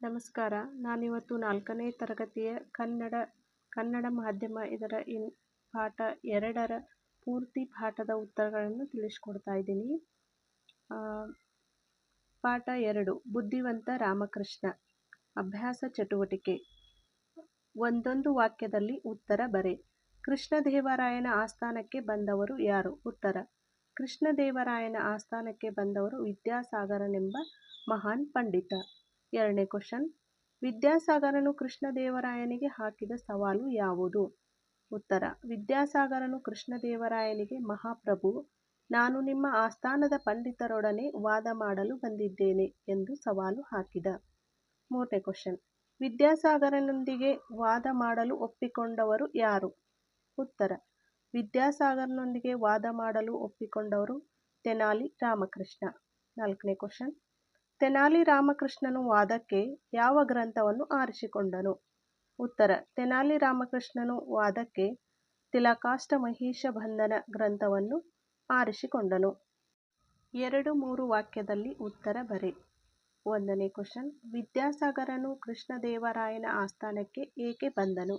ನಮಸ್ಕಾರ. ನಾನಿವತ್ತು ನಾಲ್ಕನೇ ತರಗತಿಯ ಕನ್ನಡ ಕನ್ನಡ ಮಾಧ್ಯಮ ಇದರ ಇನ್, ಪಾಠ ಎರಡರ ಪೂರ್ತಿ ಪಾಠದ ಉತ್ತರಗಳನ್ನು ತಿಳಿಸ್ಕೊಡ್ತಾ ಇದ್ದೀನಿ. ಪಾಠ ಎರಡು, ಬುದ್ಧಿವಂತ ರಾಮಕೃಷ್ಣ. ಅಭ್ಯಾಸ ಚಟುವಟಿಕೆ. ಒಂದೊಂದು ವಾಕ್ಯದಲ್ಲಿ ಉತ್ತರ ಬರೆ. ಕೃಷ್ಣದೇವರಾಯನ ಆಸ್ಥಾನಕ್ಕೆ ಬಂದವರು ಯಾರು? ಉತ್ತರ. ಕೃಷ್ಣದೇವರಾಯನ ಆಸ್ಥಾನಕ್ಕೆ ಬಂದವರು ವಿದ್ಯಾಸಾಗರನೆಂಬ ಮಹಾನ್ ಪಂಡಿತ. ಎರಡನೇ ಕ್ವಶನ್. ವಿದ್ಯಾಸಾಗರನು ಕೃಷ್ಣದೇವರಾಯನಿಗೆ ಹಾಕಿದ ಸವಾಲು ಯಾವುದು? ಉತ್ತರ. ವಿದ್ಯಾಸಾಗರನು ಕೃಷ್ಣದೇವರಾಯನಿಗೆ, ಮಹಾಪ್ರಭು, ನಾನು ನಿಮ್ಮ ಆಸ್ಥಾನದ ಪಂಡಿತರೊಡನೆ ವಾದ ಮಾಡಲು ಬಂದಿದ್ದೇನೆ ಎಂದು ಸವಾಲು ಹಾಕಿದ. ಮೂರನೇ ಕ್ವಶನ್. ವಿದ್ಯಾಸಾಗರನೊಂದಿಗೆ ವಾದ ಮಾಡಲು ಒಪ್ಪಿಕೊಂಡವರು ಯಾರು? ಉತ್ತರ. ವಿದ್ಯಾಸಾಗರನೊಂದಿಗೆ ವಾದ ಮಾಡಲು ಒಪ್ಪಿಕೊಂಡವರು ತೆನಾಲಿ ರಾಮಕೃಷ್ಣ. ನಾಲ್ಕನೇ ಕ್ವಶನ್. ತೆನಾಲಿ ರಾಮಕೃಷ್ಣನು ವಾದಕ್ಕೆ ಯಾವ ಗ್ರಂಥವನ್ನು ಆರಿಸಿಕೊಂಡನು? ಉತ್ತರ, ತೆನಾಲಿ ರಾಮಕೃಷ್ಣನು ವಾದಕ್ಕೆ ತಿಲಕಾಷ್ಟ ಮಹಿಷ ಬಂಧನ ಗ್ರಂಥವನ್ನು ಆರಿಸಿಕೊಂಡನು. ಎರಡು ಮೂರು ವಾಕ್ಯದಲ್ಲಿ ಉತ್ತರ ಬರೆ. ಒಂದನೇ ಕ್ವಶನ್, ವಿದ್ಯಾಸಾಗರನು ಕೃಷ್ಣದೇವರಾಯನ ಆಸ್ಥಾನಕ್ಕೆ ಏಕೆ ಬಂದನು?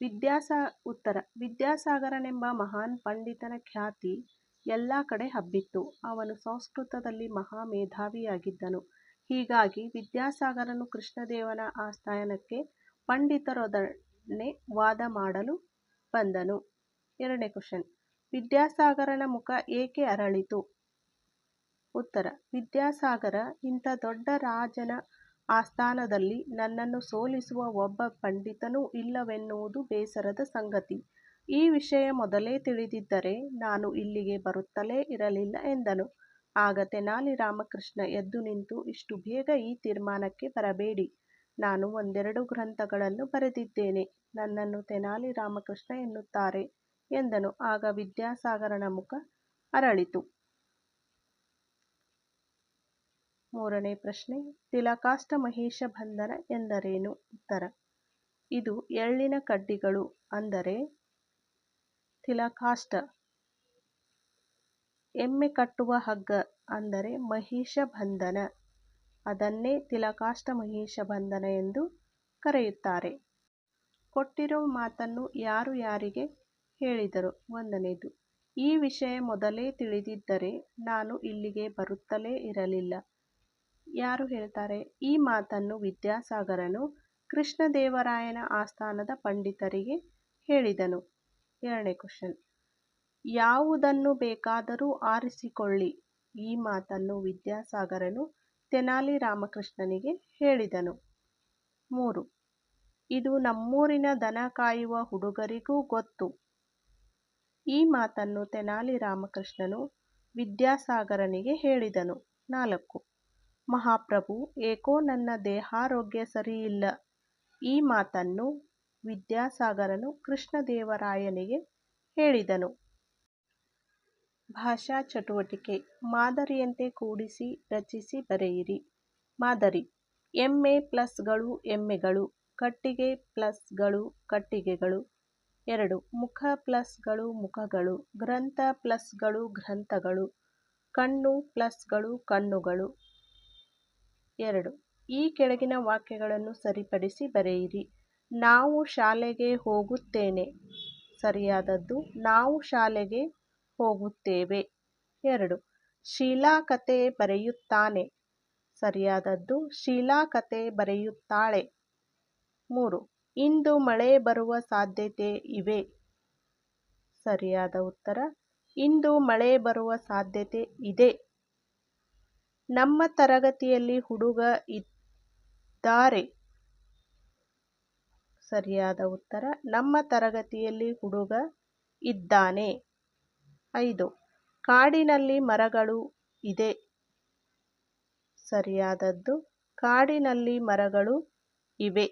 ವಿದ್ಯಾಸ, ಉತ್ತರ, ವಿದ್ಯಾಸಾಗರನೆಂಬ ಮಹಾನ್ ಪಂಡಿತನ ಖ್ಯಾತಿ ಎಲ್ಲ ಕಡೆ ಹಬ್ಬಿತ್ತು. ಅವನು ಸಂಸ್ಕೃತದಲ್ಲಿ ಮಹಾ ಮೇಧಾವಿಯಾಗಿದ್ದನು ಹೀಗಾಗಿ ವಿದ್ಯಾಸಾಗರನು ಕೃಷ್ಣದೇವನ ಆಸ್ಥಾನಕ್ಕೆ ಪಂಡಿತರೊಡನೆ ವಾದ ಮಾಡಲು ಬಂದನು. ವಿದ್ಯಾಸಾಗರನ ಮುಖ ಏಕೆ ಅರಳಿತು? ಉತ್ತರ. ವಿದ್ಯಾಸಾಗರ, ಇಂಥ ದೊಡ್ಡ ರಾಜನ ಆಸ್ಥಾನದಲ್ಲಿ ನನ್ನನ್ನು ಸೋಲಿಸುವ ಒಬ್ಬ ಪಂಡಿತನೂ ಇಲ್ಲವೆನ್ನುವುದು ಬೇಸರದ ಸಂಗತಿ. ಈ ವಿಷಯ ಮೊದಲೇ ತಿಳಿದಿದ್ದರೆ ನಾನು ಇಲ್ಲಿಗೆ ಬರುತ್ತಲೇ ಇರಲಿಲ್ಲ ಎಂದನು. ಆಗ ತೆನಾಲಿ ರಾಮಕೃಷ್ಣ ಎದ್ದು ನಿಂತು, ಇಷ್ಟು ಬೇಗ ಈ ತೀರ್ಮಾನಕ್ಕೆ ಬರಬೇಡಿ. ನಾನು ಒಂದೆರಡು ಗ್ರಂಥಗಳನ್ನು ಬರೆದಿದ್ದೇನೆ. ನನ್ನನ್ನು ತೆನಾಲಿ ರಾಮಕೃಷ್ಣ ಎನ್ನುತ್ತಾರೆ ಎಂದನು. ಆಗ ವಿದ್ಯಾಸಾಗರನ ಮುಖ ಅರಳಿತು. ಮೂರನೇ ಪ್ರಶ್ನೆ, ತಿಲಕಾಷ್ಟ ಮಹೇಶ ಬಂಧನ ಎಂದರೇನು? ಉತ್ತರ, ಇದು ಎಳ್ಳಿನ ಕಡ್ಡಿಗಳು. ಅಂದರೆ ತಿಲಕಾಷ್ಟ ಎಮ್ಮೆ ಕಟ್ಟುವ ಹಗ್ಗ ಅಂದರೆ ಮಹಿಷ ಬಂಧನ. ಅದನ್ನೇ ತಿಲಕಾಷ್ಟ ಮಹಿಷ ಬಂಧನ ಎಂದು ಕರೆಯುತ್ತಾರೆ. ಕೊಟ್ಟಿರೋ ಮಾತನ್ನು ಯಾರು ಯಾರಿಗೆ ಹೇಳಿದರು? ಒಂದನೇದು, ಈ ವಿಷಯ ಮೊದಲೇ ತಿಳಿದಿದ್ದರೆ ನಾನು ಇಲ್ಲಿಗೆ ಬರುತ್ತಲೇ ಇರಲಿಲ್ಲ. ಯಾರು ಹೇಳ್ತಾರೆ? ಈ ಮಾತನ್ನು ವಿದ್ಯಾಸಾಗರನು ಕೃಷ್ಣದೇವರಾಯನ ಆಸ್ಥಾನದ ಪಂಡಿತರಿಗೆ ಹೇಳಿದನು. ಎರಡನೇ ಕ್ವಶನ್ ಯಾವುದನ್ನು ಬೇಕಾದರೂ ಆರಿಸಿಕೊಳ್ಳಿ. ಈ ಮಾತನ್ನು ವಿದ್ಯಾಸಾಗರನು ತೆನಾಲಿ ರಾಮಕೃಷ್ಣನಿಗೆ ಹೇಳಿದನು. ಮೂರು. ಇದು ನಮ್ಮೂರಿನ ದನ ಕಾಯುವ ಹುಡುಗರಿಗೂ ಗೊತ್ತು. ಈ ಮಾತನ್ನು ತೆನಾಲಿ ರಾಮಕೃಷ್ಣನು ವಿದ್ಯಾಸಾಗರನಿಗೆ ಹೇಳಿದನು. ನಾಲ್ಕು. ಮಹಾಪ್ರಭು, ಏಕೋ ನನ್ನ ದೇಹಾರೋಗ್ಯ ಸರಿಯಿಲ್ಲ. ಈ ಮಾತನ್ನು ವಿದ್ಯಾಸಾಗರನು ಕೃಷ್ಣದೇವರಾಯನಿಗೆ ಹೇಳಿದನು. ಭಾಷಾ ಚಟುವಟಿಕೆ. ಮಾದರಿಯಂತೆ ಕೂಡಿಸಿ ರಚಿಸಿ ಬರೆಯಿರಿ. ಮಾದರಿ. ಎಮ್ಮೆ ಪ್ಲಸ್ಗಳು ಎಮ್ಮೆಗಳು ಕಟ್ಟಿಗೆ ಪ್ಲಸ್ಗಳು ಕಟ್ಟಿಗೆಗಳು. ಎರಡು. ಮುಖ ಪ್ಲಸ್ಗಳು ಮುಖಗಳು. ಗ್ರಂಥ ಪ್ಲಸ್ಗಳು ಗ್ರಂಥಗಳು. ಕಣ್ಣು ಪ್ಲಸ್ಗಳು ಕಣ್ಣುಗಳು. ಎರಡು. ಈ ಕೆಳಗಿನ ವಾಕ್ಯಗಳನ್ನು ಸರಿಪಡಿಸಿ ಬರೆಯಿರಿ. ನಾವು ಶಾಲೆಗೆ ಹೋಗುತ್ತೇನೆ. ಸರಿಯಾದದ್ದು, ನಾವು ಶಾಲೆಗೆ ಹೋಗುತ್ತೇವೆ. ಎರಡು, ಶೀಲಾ ಕತೆ ಬರೆಯುತ್ತಾನೆ. ಸರಿಯಾದದ್ದು, ಶೀಲಾ ಕತೆ ಬರೆಯುತ್ತಾಳೆ. ಮೂರು, ಇಂದು ಮಳೆ ಬರುವ ಸಾಧ್ಯತೆ ಇವೆ. ಸರಿಯಾದ ಉತ್ತರ, ಇಂದು ಮಳೆ ಬರುವ ಸಾಧ್ಯತೆ ಇದೆ. ನಮ್ಮ ತರಗತಿಯಲ್ಲಿ ಹುಡುಗ ಇದ್ದಾರೆ. ಸರಿಯಾದ ಉತ್ತರ ನಮ್ಮ ತರಗತಿಯಲ್ಲಿ ಹುಡುಗ ಇದ್ದಾನೆ. ಐದು ಕಾಡಿನಲ್ಲಿ ಮರಗಳು ಇದೆ. ಸರಿಯಾದದ್ದು ಕಾಡಿನಲ್ಲಿ ಮರಗಳು ಇವೆ.